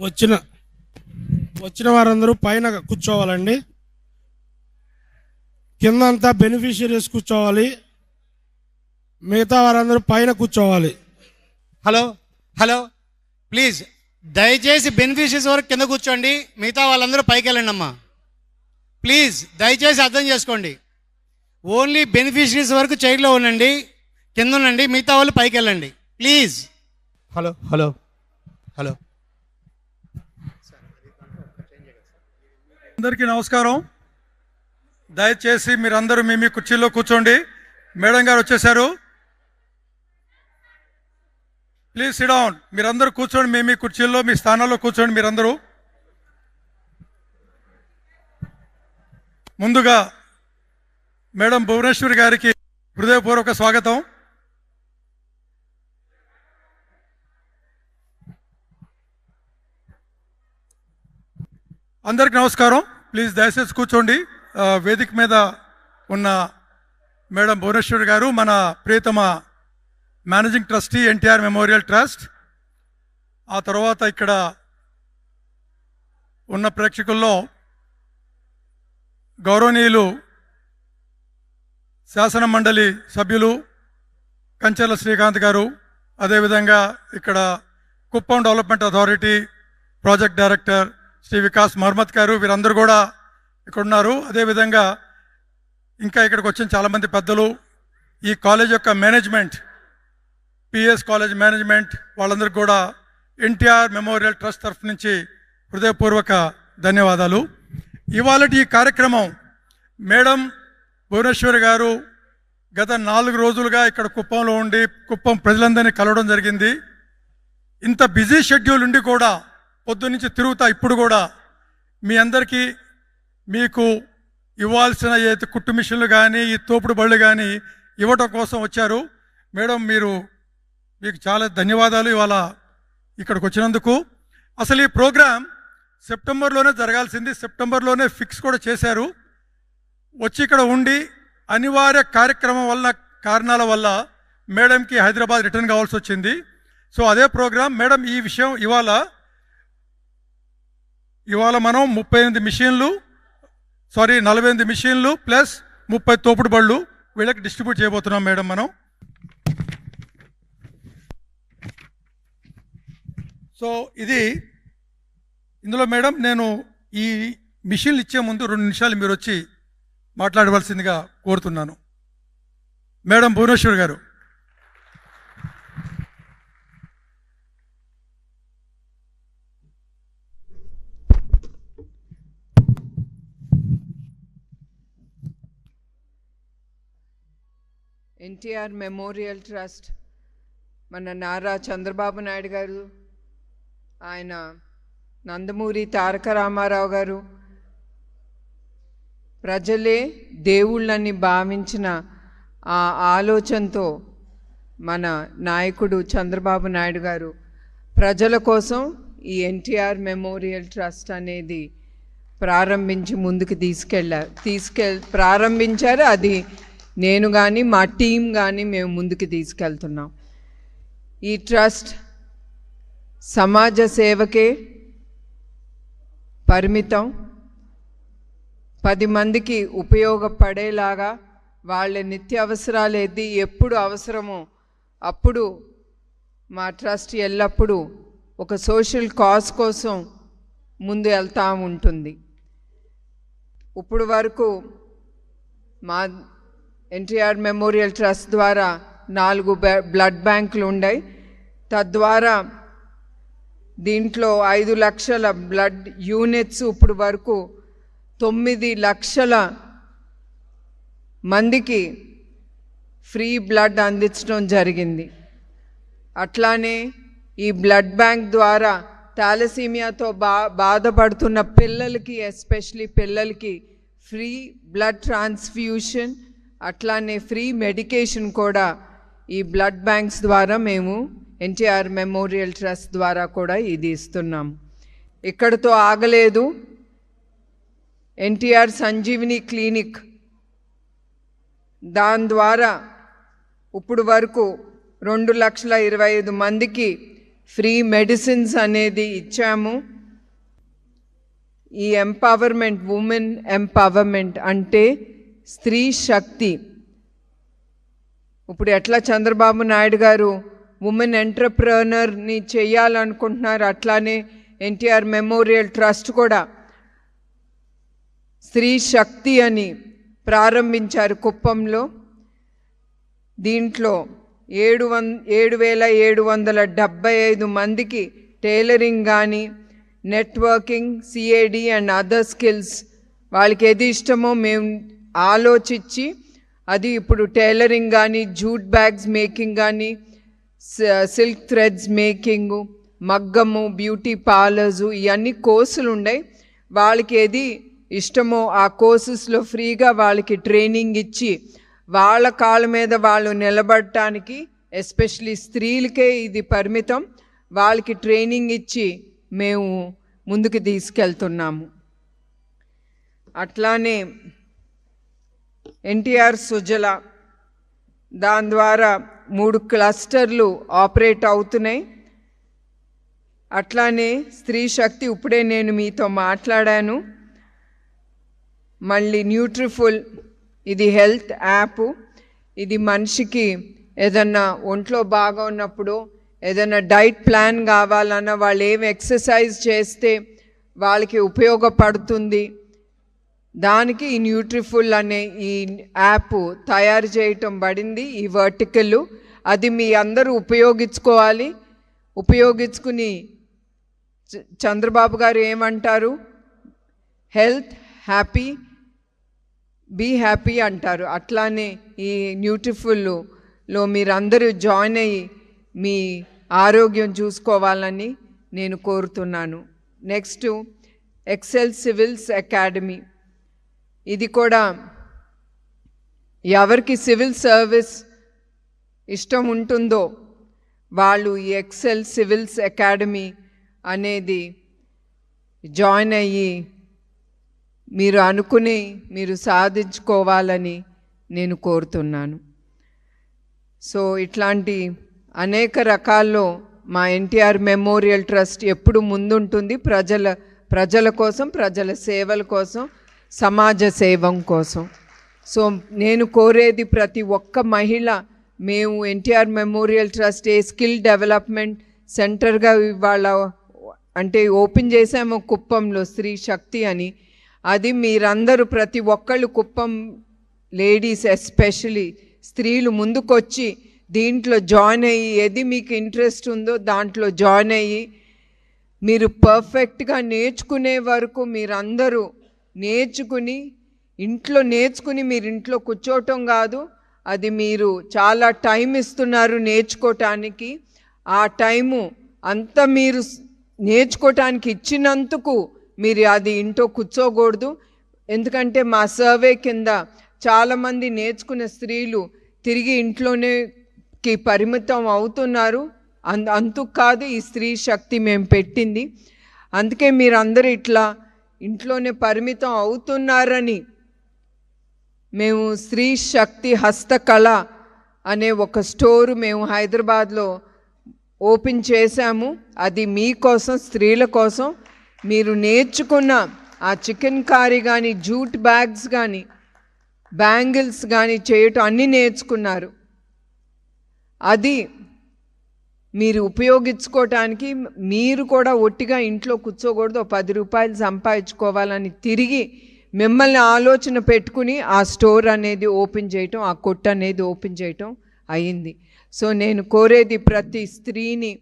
వచ్చిన వచ్చిన వారందరూ పైన కూర్చోవాలండి. కింద అంతా బెనిఫిషియరీస్ కూర్చోవాలి. మిగతా వారందరూ పైన కూర్చోవాలి. హలో హలో ప్లీజ్ దయచేసి బెనిఫిషరీస్ వరకు కింద కూర్చోండి. మిగతా వాళ్ళందరూ పైకి వెళ్ళండి అమ్మా. ప్లీజ్ దయచేసి అర్థం చేసుకోండి. ఓన్లీ బెనిఫిషరీస్ వరకు చైర్లో ఉండండి కింద ఉండండి మిగతా వాళ్ళు పైకి వెళ్ళండి. Please hello hello hello. అందరికీ నమస్కారం. దయచేసి మీరందరూ మీ మీ కుర్చీలో కూర్చోండి. మేడం గారు వచ్చేసారు. ప్లీజ్ సిడౌన్ మీరందరూ కూర్చోండి మీ మీ కుర్చీల్లో మీ స్థానాల్లో కూర్చోండి మీరందరూ. ముందుగా మేడం భువనేశ్వరి గారికి హృదయపూర్వక స్వాగతం. అందరికి నమస్కారం. ప్లీజ్ దయచేసి కూర్చోండి. వేదిక మీద ఉన్న మేడం భువనేశ్వరి గారు మన ప్రియతమ managing trustee NTR memorial trust ఆ తర్వాత ఇక్కడ ఉన్న ప్రేక్షకుల్లో గౌరవనీయులు శాసన మండలి సభ్యులు కంచెల శ్రీకాంత్ గారు అదేవిధంగా ఇక్కడ Kuppam development authority project director Shri Vikas Mohammed garu వీరందరూ కూడా ఇక్కడ ఉన్నారు అదేవిధంగా ఇంకా ఇక్కడికి వచ్చిన చాలామంది పెద్దలు ఈ కాలేజ్ యొక్క మేనేజ్మెంట్ పిఎస్ కాలేజ్ మేనేజ్మెంట్ వాళ్ళందరికీ కూడా ఎన్టీఆర్ మెమోరియల్ ట్రస్ట్ తరఫు నుంచి హృదయపూర్వక ధన్యవాదాలు. ఇవాళ ఈ కార్యక్రమం మేడం భువనేశ్వరి గారు గత నాలుగు రోజులుగా ఇక్కడ కుప్పంలో ఉండి కుప్పం ప్రజలందరినీ కలవడం జరిగింది. ఇంత బిజీ షెడ్యూల్ ఉండి కూడా పొద్దున్నుంచి తిరుగుతా ఇప్పుడు కూడా మీ అందరికీ మీకు ఇవ్వాల్సిన ఏది కుట్టు మిషన్లు కానీ ఈ తోపుడు బళ్ళు కానీ ఇవ్వటం కోసం వచ్చారు. మేడం మీరు మీకు చాలా ధన్యవాదాలు ఇవాళ ఇక్కడికి వచ్చినందుకు. అసలు ఈ ప్రోగ్రాం సెప్టెంబర్లోనే జరగాల్సింది. సెప్టెంబర్లోనే ఫిక్స్ కూడా చేశారు. వచ్చి ఇక్కడ ఉండి అనివార్య కార్యక్రమం వల్ల కారణాల వల్ల మేడంకి హైదరాబాద్ రిటర్న్ కావాల్సి వచ్చింది. సో అదే ప్రోగ్రాం. మేడం ఈ విషయం ఇవాళ ఇవాళ మనం ముప్పై ఎనిమిది మిషన్లు సారీ నలభై ఎనిమిది మిషన్లు ప్లస్ ముప్పై తోపుడు బళ్ళు వీళ్ళకి డిస్ట్రిబ్యూట్ చేయబోతున్నాం మేడం మనం. సో ఇది ఇందులో మేడం నేను ఈ మిషన్లు ఇచ్చే ముందు రెండు నిమిషాలు మీరు వచ్చి మాట్లాడవలసిందిగా కోరుతున్నాను. మేడం భువనేశ్వర్ గారు. ఎన్టీఆర్ మెమోరియల్ ట్రస్ట్ మన నారా చంద్రబాబు నాయుడు గారు ఆయన నందమూరి తారక రామారావు గారు ప్రజలే దేవుళ్ళని భావించిన ఆ ఆలోచనతో మన నాయకుడు చంద్రబాబు నాయుడు గారు ప్రజల కోసం ఈ ఎన్టీఆర్ మెమోరియల్ ట్రస్ట్ అనేది ప్రారంభించి ముందుకు తీసుకెళ్ళారు తీసుకెళ్ ప్రారంభించారు. అది నేను కానీ మా టీం కానీ మేము ముందుకు తీసుకెళ్తున్నాం. ఈ ట్రస్ట్ సమాజ సేవకే పరిమితం. పది మందికి ఉపయోగపడేలాగా వాళ్ళ నిత్యావసరాలు ఏది ఎప్పుడు అవసరమో అప్పుడు మా ట్రస్ట్ ఎల్లప్పుడూ ఒక సోషల్ కాజ్ కోసం ముందు వెళ్తూ ఉంటుంది. ఇప్పుడు వరకు మా ఎన్టీఆర్ మెమోరియల్ ట్రస్ట్ ద్వారా నాలుగు బ్ల- బ్లడ్ బ్యాంకులు ఉన్నాయి తద్వారా దీంట్లో ఐదు లక్షల బ్లడ్ యూనిట్స్ ఇప్పుడు వరకు తొమ్మిది లక్షల మందికి ఫ్రీ బ్లడ్ అందించడం జరిగింది. అట్లానే ఈ బ్లడ్ బ్యాంక్ ద్వారా థాలసీమియాతో బా బాధపడుతున్న పిల్లలకి ఎస్పెషలీ పిల్లలకి ఫ్రీ బ్లడ్ ట్రాన్స్ఫ్యూషన్ అట్లానే ఫ్రీ మెడికేషన్ కూడా ఈ బ్లడ్ బ్యాంక్స్ ద్వారా మేము ఎన్టీఆర్ మెమోరియల్ ట్రస్ట్ ద్వారా కూడా ఇది ఇస్తున్నాం. ఇక్కడతో ఆగలేదు. ఎన్టీఆర్ సంజీవిని క్లినిక్ దాని ద్వారా ఇప్పుడు వరకు రెండు లక్షల ఇరవై ఐదు మందికి ఫ్రీ మెడిసిన్స్ అనేది ఇచ్చాము. ఈ ఎంపవర్మెంట్ ఉమెన్ ఎంపవర్మెంట్ అంటే స్త్రీ శక్తి. ఇప్పుడు ఎట్లా చంద్రబాబు నాయుడు గారు ఉమెన్ ఎంటర్ప్రనర్ని చేయాలనుకుంటున్నారు? అట్లానే ఎన్టీఆర్ మెమోరియల్ ట్రస్ట్ కూడా. స్త్రీ శక్తి అని ప్రారంభించారు కుప్పంలో. దీంట్లో ఏడు వం ఏడు వేల ఏడు వందల డెబ్బై ఐదు మందికి టైలరింగ్ కానీ networking CAD and other skills వాళ్ళకి ఏది ఇష్టమో మేము ఆలోచించి అది ఇప్పుడు టైలరింగ్ కానీ జూట్ బ్యాగ్స్ మేకింగ్ కానీ సిల్క్ థ్రెడ్స్ మేకింగ్ మగ్గము బ్యూటీ పార్లర్స్ ఇవన్నీ కోర్సులు ఉన్నాయి వాళ్ళకి ఏది ఇష్టమో ఆ కోర్సెస్లో ఫ్రీగా వాళ్ళకి ట్రైనింగ్ ఇచ్చి వాళ్ళ కాళ్ళ మీద వాళ్ళు నిలబడటానికి ఎస్పెషలీ స్త్రీలకే ఇది పరిమితం. వాళ్ళకి ట్రైనింగ్ ఇచ్చి మేము ముందుకు తీసుకెళ్తున్నాము. అట్లానే ఎన్టీఆర్ సుజల దాని ద్వారా మూడు క్లస్టర్లు ఆపరేట్ అవుతున్నాయి. అట్లానే స్త్రీ శక్తి ఇప్పుడే నేను మీతో మాట్లాడాను. మళ్ళీ న్యూట్రిఫుల్ ఇది హెల్త్ యాప్. ఇది మనిషికి ఏదన్నా ఒంట్లో బాగా ఉన్నప్పుడు ఏదైనా డైట్ ప్లాన్ కావాలన్నా వాళ్ళు ఏం ఎక్సర్సైజ్ చేస్తే వాళ్ళకి ఉపయోగపడుతుంది. దానికి ఈ న్యూట్రిఫుల్ అనే ఈ యాప్ తయారు చేయటం పడింది ఈ వర్టికల్ అది మీ అందరూ ఉపయోగించుకోవాలి. ఉపయోగించుకుని చ- చంద్రబాబు గారు ఏమంటారు? హెల్త్ హ్యాపీ బీ హ్యాపీ అంటారు. అట్లానే ఈ న్యూట్రిఫుల్లో మీరందరూ జాయిన్ అయ్యి మీ ఆరోగ్యం చూసుకోవాలని నేను కోరుతున్నాను. నెక్స్ట్ ఎక్సెల్ సివిల్స్ అకాడమీ ఇది కూడా ఎవరికి సివిల్ సర్వీస్ ఇష్టం ఉంటుందో వాళ్ళు ఈ ఎక్సెల్ సివిల్స్ అకాడమీ అనేది జాయిన్ అయ్యి మీరు అనుకుని మీరు సాధించుకోవాలని నేను కోరుతున్నాను. సో ఇట్లాంటి అనేక రకాల్లో మా ఎన్టీఆర్ మెమోరియల్ ట్రస్ట్ ఎప్పుడు ముందుంటుంది? ప్రజల ప్రజల కోసం ప్రజల సేవల కోసం సమాజ సేవం కోసం. సో నేను కోరేది ప్రతి ఒక్క మహిళ మేము NTR memorial trust a skill development సెంటర్గా ఇవాళ అంటే ఓపెన్ చేసాము కుప్పంలో స్త్రీ శక్తి అని. అది మీరందరూ ప్రతి ఒక్కళ్ళు కుప్పం లేడీస్ ఎస్పెషలీ స్త్రీలు ముందుకొచ్చి దీంట్లో జాయిన్ అయ్యి ఏది మీకు ఇంట్రెస్ట్ ఉందో దాంట్లో జాయిన్ అయ్యి మీరు పర్ఫెక్ట్గా నేర్చుకునే వరకు మీరందరూ నేర్చుకుని ఇంట్లో నేర్చుకుని మీరు ఇంట్లో కూర్చోవటం కాదు అది మీరు చాలా టైం ఇస్తున్నారు నేర్చుకోవటానికి ఆ టైము అంత మీరు నేర్చుకోవటానికి ఇచ్చినందుకు మీరు అది ఇంట్లో కూర్చోకూడదు. ఎందుకంటే మా సర్వే కింద చాలామంది నేర్చుకున్న స్త్రీలు తిరిగి ఇంట్లోనేకి పరిమితం అవుతున్నారు. అందు అందుకు కాదు ఈ స్త్రీ శక్తి మేము పెట్టింది. అందుకే మీరందరూ ఇట్లా ఇంట్లోనే పరిమితం అవుతున్నారని. మేము స్త్రీ శక్తి హస్తకళ అనే ఒక స్టోర్ మేము హైదరాబాద్లో ఓపెన్ చేశాము. అది మీకోసం స్త్రీల కోసం. మీరు నేర్చుకున్న ఆ చికెన్ కారీ కానీ జూట్ బ్యాగ్స్ కానీ బ్యాంగిల్స్ కానీ చేయటం అన్నీ నేర్చుకున్నారు. అది మీరు ఉపయోగించుకోవటానికి మీరు కూడా ఒట్టిగా ఇంట్లో కూర్చోకూడదు పది రూపాయలు సంపాదించుకోవాలని తిరిగి మిమ్మల్ని ఆలోచన పెట్టుకుని ఆ స్టోర్ అనేది ఓపెన్ చేయటం ఆ కొట్టు అనేది ఓపెన్ చేయటం అయింది. సో నేను కోరేది ప్రతి స్త్రీని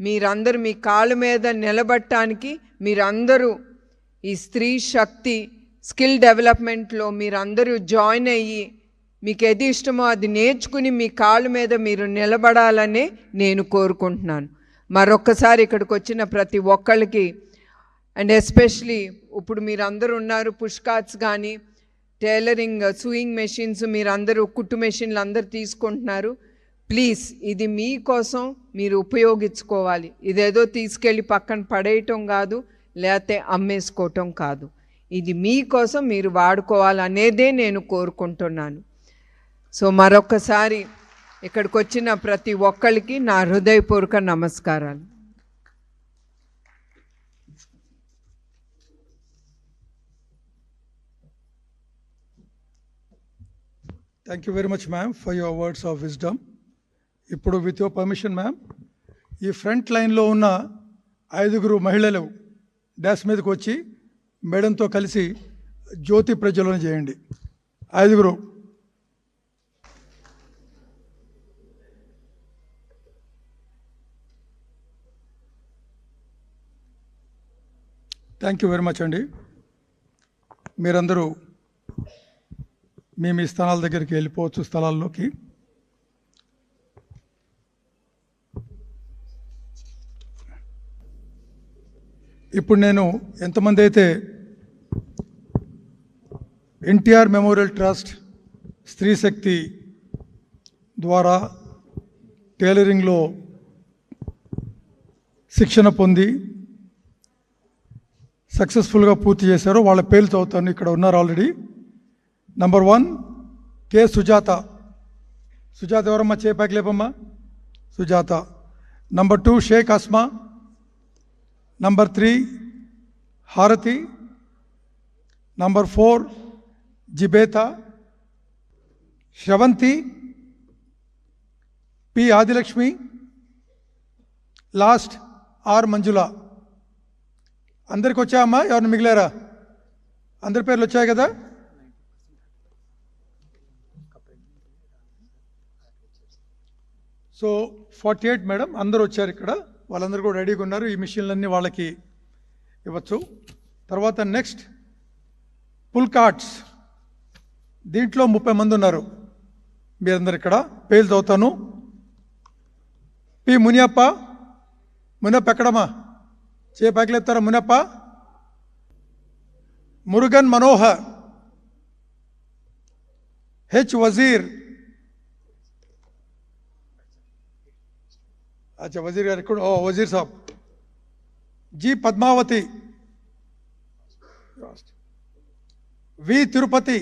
మీరందరూ మీ కాళ్ళ మీద నిలబడటానికి మీరందరూ ఈ స్త్రీ శక్తి స్కిల్ డెవలప్మెంట్లో మీరందరూ జాయిన్ అయ్యి మీకు ఏది ఇష్టమో అది నేర్చుకుని మీ కాళ్ళ మీద మీరు నిలబడాలనే నేను కోరుకుంటున్నాను. మరొక్కసారి ఇక్కడికి వచ్చిన ప్రతి ఒక్కళ్ళకి అండ్ ఎస్పెషలీ ఇప్పుడు మీరు అందరూ ఉన్నారు పుష్కాట్స్ కానీ టైలరింగ్ సూయింగ్ మెషిన్స్ మీరు అందరూ కుట్టు మెషిన్లు అందరు తీసుకుంటున్నారు. ప్లీజ్ ఇది మీకోసం మీరు ఉపయోగించుకోవాలి. ఇదేదో తీసుకెళ్ళి పక్కన పడేయటం కాదు లేకపోతే అమ్మేసుకోవటం కాదు. ఇది మీకోసం మీరు వాడుకోవాలనేదే నేను కోరుకుంటున్నాను. సో మరొకసారి ఇక్కడికి వచ్చిన ప్రతి ఒక్కరికి నా హృదయపూర్వక నమస్కారాలు. Thank you very much ma'am for your words of wisdom ఇప్పుడు విత్ యువర్ పర్మిషన్ మ్యామ్ ఈ ఫ్రంట్ లైన్లో ఉన్న ఐదుగురు మహిళలు డాష్ మీదకి వచ్చి మేడంతో కలిసి జ్యోతి ప్రజ్వలన చేయండి. ఐదుగురు. థ్యాంక్ యూ వెరీ మచ్ అండి మీరందరూ మీ మీ స్థలాల దగ్గరికి వెళ్ళిపోవచ్చు స్థలాల్లోకి. ఇప్పుడు నేను ఎంతమంది అయితే ఎన్టీఆర్ మెమోరియల్ ట్రస్ట్ స్త్రీ శక్తి ద్వారా టైలరింగ్లో శిక్షణ పొంది సక్సెస్ఫుల్గా పూర్తి చేశారో వాళ్ళ పేర్లు చదువుతాను ఇక్కడ ఉన్నారు already number one K Sujatha. Sujatha ఎవరమ్మా? చేపాకి లేపమ్మా. Sujatha. Number two Sheikh Asma. Number three Harathi. Number four Zibeta. Sravanthi. P Adilakshmi. Last R Manjula. అందరికి వచ్చాయమ్మా ఎవరిని మిగిలారా? అందరి పేర్లు వచ్చాయి కదా? సో ఫార్టీ ఎయిట్ మేడం అందరూ వచ్చారు ఇక్కడ. వాళ్ళందరూ కూడా రెడీగా ఉన్నారు. ఈ మిషన్లన్నీ వాళ్ళకి ఇవ్వచ్చు. తర్వాత నెక్స్ట్ పుల్ కార్ట్స్ దీంట్లో ముప్పై మంది ఉన్నారు. మీరందరు ఇక్కడ. పేర్లు చదువుతాను. పి మునియప్ప మునియప్ప ఎక్కడమ్మా? చే పైకిలేస్తారా మునప్ప? మురుగన్ మనోహర్ హెచ్ వజీర్. అచ్చా వజీర్ గారు ఇక్కడ ఓ వజీర్ సాబ్. G Padmavathi. V Tirupati.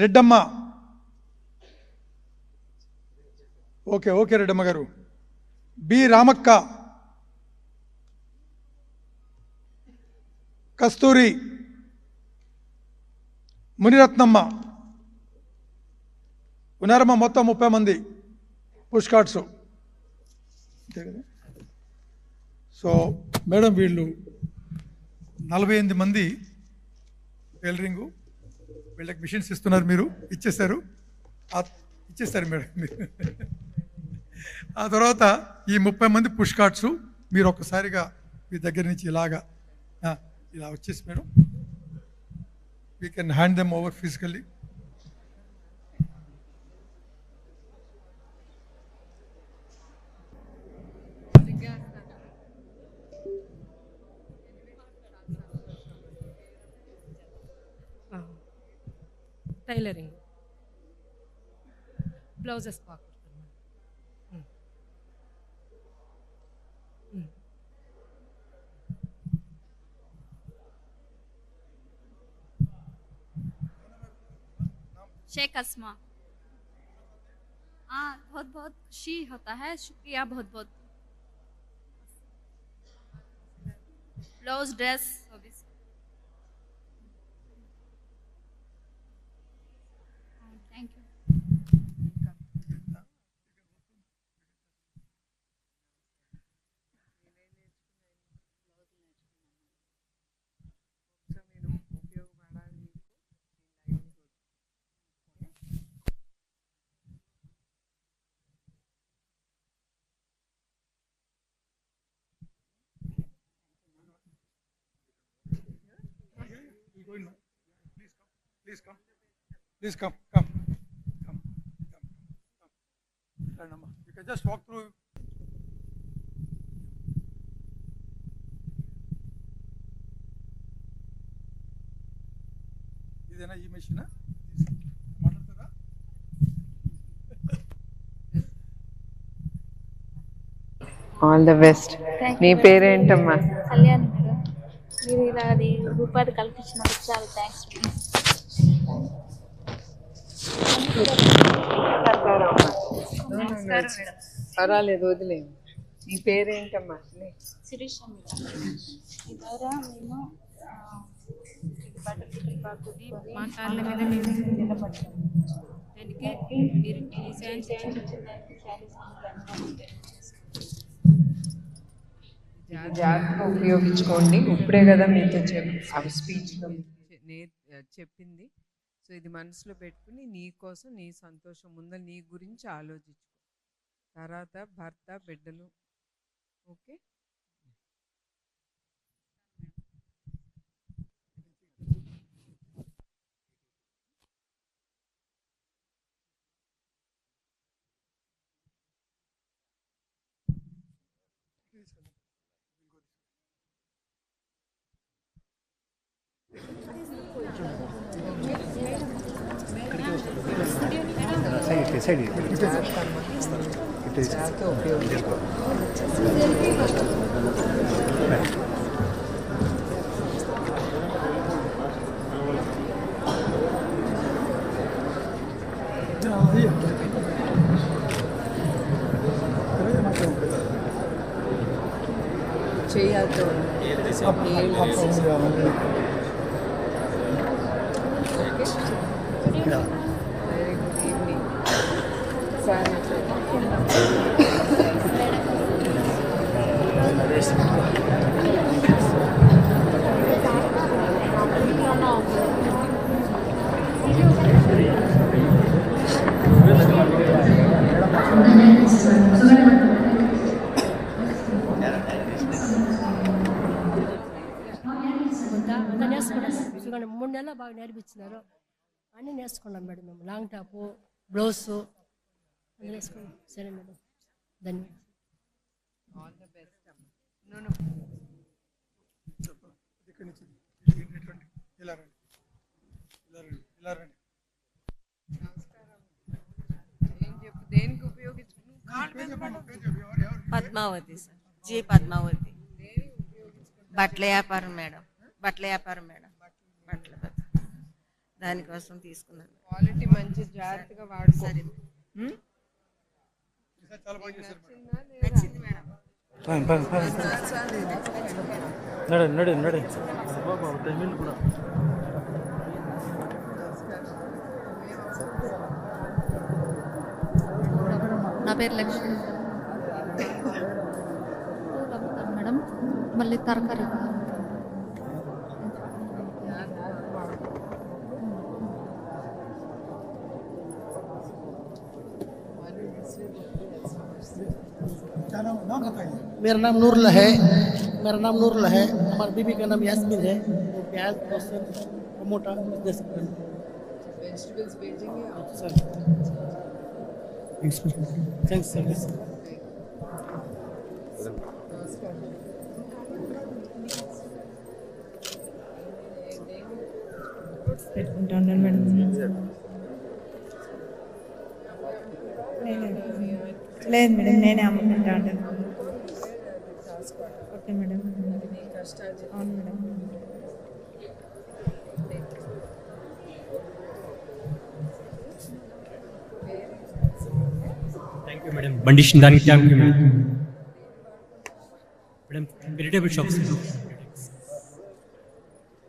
Reddamma. Okay okay Reddamma garu. B Ramakka. కస్తూరి మునిరత్నమ్మ ఉన్నారమ్మ మొత్తం ముప్పై మంది పుష్ కార్డ్స్. సో మేడం వీళ్ళు నలభై ఎనిమిది మంది టైలరింగు వీళ్ళకి మిషన్స్ ఇస్తున్నారు మీరు ఇచ్చేస్తారు ఇచ్చేస్తారు మేడం. ఆ తర్వాత ఈ ముప్పై మంది పుష్ కార్డ్స్ మీరు ఒక్కసారిగా మీ దగ్గర నుంచి ఇలాగా ఇలా వచ్చేసి madam. We can hand them over physically tailoring blouses బాగా शेख असमा हाँ बहुत बहुत खुशी होता है। शुक्रिया बहुत बहुत। Blouse dress Please come. Please come, come, come, come, come. Stand, Amma. You can just walk through. ఇదేనా ఈ మెషిన్ మాట్లాడుతుందా ఆల్ ద బెస్ట్ Thank నీ you. పేరేంటమ్మా కళ్యాణ్ మేడం మీరు ఇలా అది రూపాయలు కల్పించినందుకు చాలా థ్యాంక్స్ పర్వాలేదు వదిలేము నీ పేరేంటమ్మా శిరీష ఈ ద్వారా మేము మా మీద మేము దానికి మీరు ఈ. జాగ్రత్తగా ఉపయోగించుకోండి. ఇప్పుడే కదా మీతో చెప్ స్పీచ్లో చెప్పింది. సో ఇది మనసులో పెట్టుకుని నీ కోసం నీ సంతోషం ముందు నీ గురించి ఆలోచించుకో. తర్వాత భర్త బిడ్డలు. ఓకే? జాగ్రత్తగా ఉపయోగించుకో చేయొద్దు మూడు నెలలు బాగా నేర్పించినారు. అన్నీ నేర్చుకున్నాం మేడం మేము. లాంగ్ టాపు బ్లౌజు అన్నీ నేర్చుకున్నాం. సరే మేడం. ధన్యవాదాలు ఆల్ ద బెస్ట్ అమ్మ నో నో ఇక్కడి నుంచి ఇటు రండి. ఇలా రండి ఇలా రండి ఇలా రండి ఏం చెప్పు దేనికి ఉపయోగించుకున్నావు కాళ్ళు మీద పడు. పద్మావతి సార్. జి పద్మావతి. బట్టల వ్యాపారం మేడం. బట్టల వ్యాపారం మేడం. బట్టల. దానికోసం తీసుకున్నాను. క్వాలిటీ మంచి జాగ్రత్తగా వాడుకో. సరే ఉం? చాలా బాగా చేశారు మేడం. నచ్చిందా లేదా? నచ్చింది మేడం నా పేరు లక్ష్మి పూలు అమ్ముతాను మేడం మళ్ళీ తరకారీ मेरा नाम नूरुल्ला है मेरा नाम नूरुल्ला है हमारी बीबी का नाम यास्मीन है वो प्याज लहसुन टमोटा बिजनेस करते हैं వెజిటబుల్స్ भेजेंगे आप सर थैंक्स सर పెట్టుకుంటాను మేడం లేదు మేడం నేనే అమ్ముకుంటా ఉంటాను స్టార్ట్ అవును మేడం థ్యాంక్ యూ మేడం బండిషన్ దానికి థ్యాంక్ మేడం వెజిటేబుల్ షాప్స్